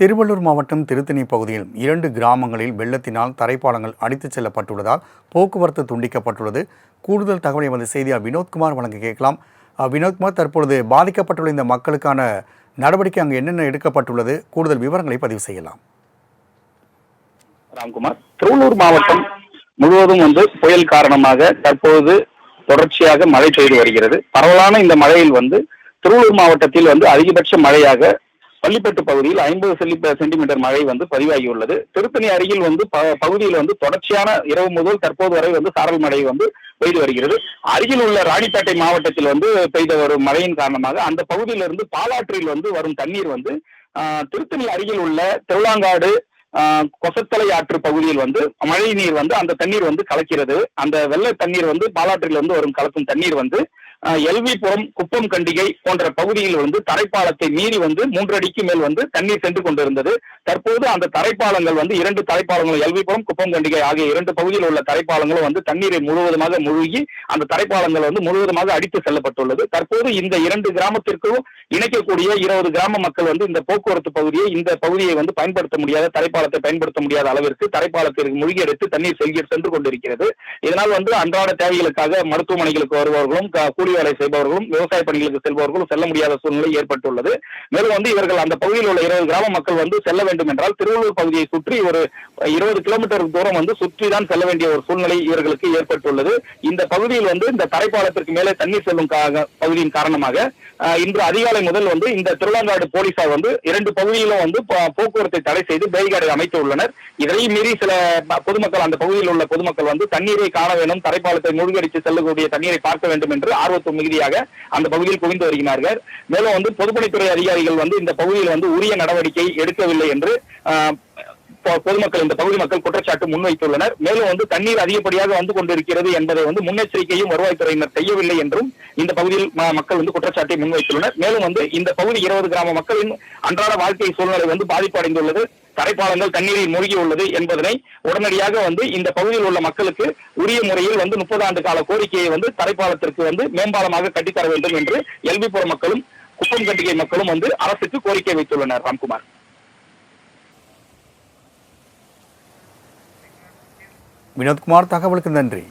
திருவள்ளூர் மாவட்டம் திருத்தணி பகுதியில் இரண்டு கிராமங்களில் வெள்ளத்தினால் தரைப்பாலங்கள் அடித்துச் செல்லப்பட்டுள்ளதால் போக்குவரத்து துண்டிக்கப்பட்டுள்ளது. கூடுதல் தகவலை வந்து செய்தியாளர் வினோத்குமார் வழங்க கேட்கலாம். வினோத்குமார் தற்பொழுது பாதிக்கப்பட்டுள்ள இந்த மக்களுக்கான நடவடிக்கை அங்கு என்னென்ன எடுக்கப்பட்டுள்ளது? கூடுதல் விவரங்களை பதிவு செய்யலாம். ராம்குமார் திருவள்ளூர் மாவட்டம் முழுவதும் வந்து புயல் காரணமாக தற்போது தொடர்ச்சியாக மழை பெய்து வருகிறது. பரவலான இந்த மழையில் வந்து திருவள்ளூர் மாவட்டத்தில் வந்து அதிகபட்ச மழையாக பள்ளிப்பட்டு பகுதியில் ஐம்பது செல்லி சென்டிமீட்டர் மழை வந்து பதிவாகியுள்ளது. திருத்தணி அருகில் வந்து ப- பகுதியில் வந்து தொடர்ச்சியான இரவு முதல் தற்போது வரை வந்து சாரல் மழை வந்து பெய்து வருகிறது. அருகில் உள்ள ராணிப்பேட்டை மாவட்டத்தில் வந்து பெய்த வரும் மழையின் காரணமாக அந்த பகுதியிலிருந்து பாலாற்றில் வந்து வரும் தண்ணீர் வந்து திருத்தணி அருகில் உள்ள திருவிழாங்காடு கொசத்தலை ஆற்று பகுதியில் வந்து மழை நீர் வந்து அந்த தண்ணீர் வந்து கலக்கிறது. அந்த வெள்ள தண்ணீர் வந்து பாலாற்றில் வந்து வரும் கலக்கும் தண்ணீர் வந்து எல்விபுரம் குப்பம் கண்டிகை போன்ற பகுதியில் வந்து தரைப்பாலத்தை மீறி வந்து மூன்று அடிக்கு மேல் வந்து தண்ணீர் சென்று கொண்டிருந்தது. தற்போது அந்த தரைப்பாலங்கள் வந்து இரண்டு தரைப்பாலங்களும் எல்விபுரம் குப்பம் கண்டிகை ஆகிய இரண்டு பகுதியில் உள்ள தரைப்பாலங்களும் வந்து தண்ணீரை முழுவதுமாக முழுகி அந்த தரைப்பாலங்கள் வந்து முழுவதுமாக அடித்து செல்லப்பட்டுள்ளது. தற்போது இந்த இரண்டு கிராமத்திற்கும் இணைக்கக்கூடிய இருபது கிராம மக்கள் வந்து இந்த போக்குவரத்து பகுதியை இந்த பகுதியை வந்து பயன்படுத்த முடியாத தரைப்பாலத்தை பயன்படுத்த முடியாத அளவிற்கு தரைப்பாலத்திற்கு மூழ்கி எடுத்து தண்ணீர் செல்கி சென்று கொண்டிருக்கிறது. இதனால் வந்து அன்றாட தேவைகளுக்காக மருத்துவமனைகளுக்கு வருபவர்களும் க- கூலி வேலை செய்பவர்களும் விவசாய பணிகளுக்கு செல்பவர்களும் செல்ல முடியாத சூழ்நிலை ஏற்பட்டுள்ளது. மேலும் வந்து இவர்கள் அந்த பகுதியில் உள்ள இருபது கிராம மக்கள் வந்து செல்ல வேண்டும் என்றால் திருவள்ளூர் பகுதியை சுற்றி ஒரு இருபது கிலோமீட்டர் தூரம் வந்து சுற்றி தான் செல்ல வேண்டிய ஒரு சூழ்நிலை இவர்களுக்கு ஏற்பட்டுள்ளது. இந்த பகுதியில் வந்து இந்த தரைப்பாலத்திற்கு மேலே தண்ணீர் செல்லும் பகுதியின் காரணமாக இன்று அதிகாலை முதல் வந்து இந்த திருளங்காடு போலீசார் வந்து இரண்டு பகுதியிலும் வந்து போக்குவரத்தை தடை செய்து பேரிகார்டை அமைத்து உள்ளனர். இதையும் மீறி சில பொதுமக்கள் அந்த பகுதியில் உள்ள பொதுமக்கள் வந்து தண்ணீரை காண வேண்டும் தரைப்பாலத்தை மூழ்கடித்து செல்லக்கூடிய தண்ணீரை பார்க்க வேண்டும் என்று ஆர்வம் மிகுதியாக அந்த பகுதியில் குவிந்து வருகிறார்கள். மேலும் வந்து பொதுப்பணித்துறை அதிகாரிகள் வந்து இந்த பகுதியில் வந்து உரிய நடவடிக்கை எடுக்கவில்லை என்று பொதுமக்கள் இந்த பகுதி மக்கள் குற்றச்சாட்டு முன்வைத்துள்ளனர். மேலும் வந்து தண்ணீர் அதிகப்படியாக வந்து கொண்டிருக்கிறது என்பதை வந்து முன்னெச்சரிக்கையும் வருவாய்த்துறையினர் செய்யவில்லை என்றும் இந்த பகுதியில் மக்கள் வந்து குற்றச்சாட்டை முன்வைத்துள்ளனர். மேலும் வந்து இந்த பகுதி இருபது கிராம மக்களின் அன்றாட வாழ்க்கை சூழ்நிலை வந்து பாதிப்படைந்துள்ளது. தரைப்பாலங்கள் தண்ணீரில் மூழ்கி உள்ளது என்பதனை உடனடியாக வந்து இந்த பகுதியில் உள்ள மக்களுக்கு உரிய முறையில் வந்து முப்பது ஆண்டு கால கோரிக்கையை வந்து தரைப்பாலத்திற்கு வந்து மேம்பாலமாக கட்டித்தர வேண்டும் என்று எல்பிபுரம் மக்களும் குப்பம் கண்டிகை மக்களும் வந்து அரசுக்கு கோரிக்கை வைத்துள்ளனர். ராம்குமார். வினோத்குமார் தகவலுக்கு நன்றி.